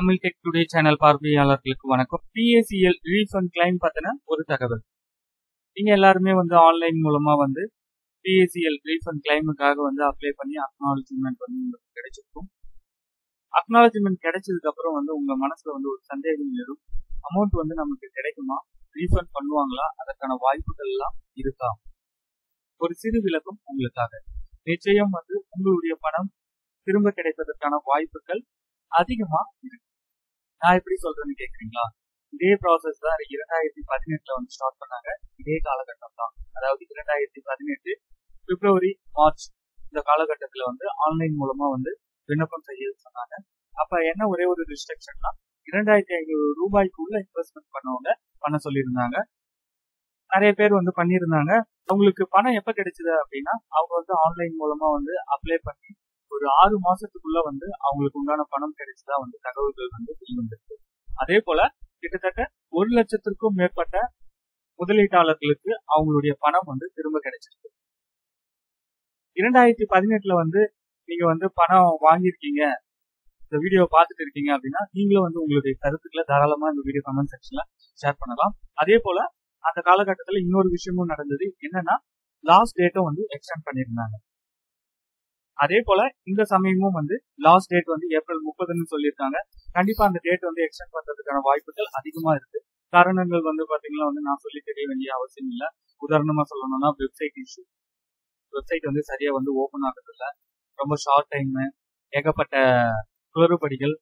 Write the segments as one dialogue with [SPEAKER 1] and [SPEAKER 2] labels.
[SPEAKER 1] Tamil tech today channel பார்வையாளர்களுக்கு வணக்கம். PSCL refund claim பத்தின ஒரு தகவல். நீங்க எல்லாருமே வந்து ஆன்லைன் மூலமா வந்து பிஎஸ்சிஎல் ரீஃபண்ட் கிளைமுக்காக வந்து அப்ளை பண்ணி அக்னாலஜ்மெண்ட் வந்து உங்களுக்கு கிடைச்சிருக்கும். அக்னாலஜிமெண்ட் கிடைச்சதுக்கு அப்புறம் வந்து உங்க மனசுல வந்து ஒரு சந்தேகம் எழும். அமௌண்ட் வந்து நமக்கு கிடைக்குமா? ரீஃபண்ட் பண்ணுவாங்களா? அதற்கான வாய்ப்புகள் எல்லாம் இருக்கா? ஒரு சிறு விளக்கம் உங்களுக்காக. நிச்சயம் வந்து உங்களுடைய பணம் திரும்ப கிடைப்பதற்கான வாய்ப்புகள் அதிகமா இருக்கு. நான் எப்படி சொல்றேன்னு கேக்குறீங்களா? இதே ப்ராசஸ் தான் இரண்டாயிரத்தி பதினெட்டுல வந்து ஸ்டார்ட் பண்ணாங்க. இதே காலகட்டம் தான். அதாவது இரண்டாயிரத்தி பதினெட்டு பிப்ரவரி மார்ச் இந்த காலகட்டத்துல வந்து ஆன்லைன் மூலமா வந்து விண்ணப்பம் செய்ய சொன்னாங்க. அப்ப என்ன ஒரே ஒரு ரிஸ்ட்ரிக்ஷன்னா இரண்டாயிரத்தி ஐநூறு ரூபாய்க்குள்ள இன்வெஸ்ட்மெண்ட் பண்ணவங்க பண்ண சொல்லியிருந்தாங்க. நிறைய பேர் வந்து பண்ணியிருந்தாங்க. அவங்களுக்கு பணம் எப்ப கிடைச்சது அப்படின்னா அவங்க வந்து ஆன்லைன் மூலமா வந்து அப்ளை பண்ணி ஒரு ஆறு மாசத்துக்குள்ள வந்து அவங்களுக்கு உண்டான பணம் கிடைச்சதா வந்து தகவல்கள் வந்து வெளிவந்திருக்கு. அதே போல கிட்டத்தட்ட ஒரு லட்சத்திற்கும் மேற்பட்ட முதலீட்டாளர்களுக்கு அவங்களுடைய பணம் வந்து திரும்ப கிடைச்சிருக்கு. இரண்டாயிரத்தி பதினெட்டுல வந்து நீங்க வந்து பணம் வாங்கியிருக்கீங்க. இந்த வீடியோ பார்த்துட்டு இருக்கீங்க அப்படின்னா நீங்களும் வந்து உங்களுடைய கருத்துக்களை தாராளமா இந்த வீடியோ கமெண்ட் செக்ஷன்ல ஷேர் பண்ணலாம். அதே போல அந்த காலகட்டத்துல இன்னொரு விஷயமும் நடந்தது என்னன்னா லாஸ்ட் டேட்டும் வந்து எக்ஸ்டெண்ட் பண்ணியிருந்தாங்க. அதே போல இந்த சமயமும் வந்து லாஸ்ட் டேட் வந்து ஏப்ரல் முப்பதுன்னு சொல்லியிருக்காங்க. கண்டிப்பா அந்த டேட் வந்து எக்ஸ்டெண்ட் பண்றதுக்கான வாய்ப்புகள் அதிகமா இருக்கு. காரணங்கள் வந்து பாத்தீங்கன்னா வந்து நான் சொல்லி தெரிய வேண்டிய அவசியம் இல்லை. உதாரணமா சொல்லணும்னா வெப்சைட் இஷ்யூ வெப்சைட் வந்து சரியா வந்து ஓபன் ஆகுறது இல்ல ரொம்ப ஷார்ட் டைம் ஏகப்பட்ட குளறுபடிகள்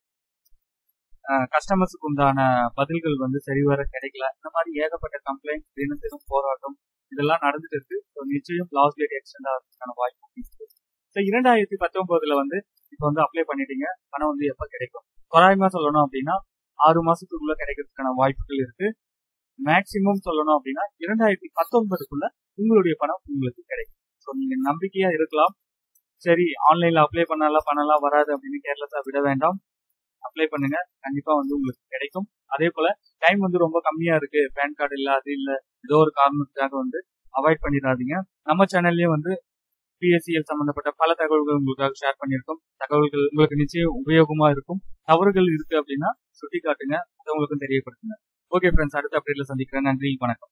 [SPEAKER 1] கஸ்டமர்ஸுக்கு உண்டான பதில்கள் வந்து சரிவர கிடைக்கல. இந்த மாதிரி ஏகப்பட்ட கம்ப்ளைண்ட் தினம் தினம் போராட்டம் இதெல்லாம் நடந்துட்டு இருக்கு. நிச்சயம் லாஸ்ட் டேட் எக்ஸ்டெண்ட் ஆகிறதுக்கான வாய்ப்பு இரண்டாயிரத்தி பத்தொன்பதுல வந்து இப்போ வந்து அப்ளை பண்ணிட்டீங்க. பணம் வந்து எப்போ கிடைக்கும்? தோராயமா சொல்லணும் அப்படின்னா ஆறு மாசத்துக்குள்ள கிடைக்கிறதுக்கான வாய்ப்புகள் இருக்கு. மேக்சிமம் சொல்லணும் அப்படின்னா இரண்டாயிரத்தி பத்தொன்பதுக்குள்ள உங்களுடைய பணம் உங்களுக்கு கிடைக்கும். ஸோ நீங்க நம்பிக்கையா இருக்கலாம். சரி ஆன்லைன்ல அப்ளை பண்ணலாம் பண்ணலாம் வராது அப்படின்னு கேரளத்தை விட வேண்டாம். அப்ளை பண்ணுங்க. கண்டிப்பா வந்து உங்களுக்கு கிடைக்கும். அதே போல டைம் வந்து ரொம்ப கம்மியா இருக்கு. பேன் கார்டு இல்ல அது இல்ல. ஏதோ ஒரு காரணத்துக்காக வந்து அவாய்ட் பண்ணிடாதீங்க. நம்ம சேனல்லயே வந்து பிஎஸ்சிஎல் சம்பந்தப்பட்ட பல தகவல்கள் உங்களுக்காக ஷேர் பண்ணியிருக்கோம். தகவல்கள் உங்களுக்கு நிச்சயம் உபயோகமா இருக்கும். தவறுகள் இருக்கு அப்படின்னா சுட்டி காட்டுங்க அதை உங்களுக்கும் தெரியப்படுத்துங்க. ஓகே ஃப்ரெண்ட்ஸ் அடுத்த அப்டேட்ல சந்திக்கிறேன். நன்றி வணக்கம்.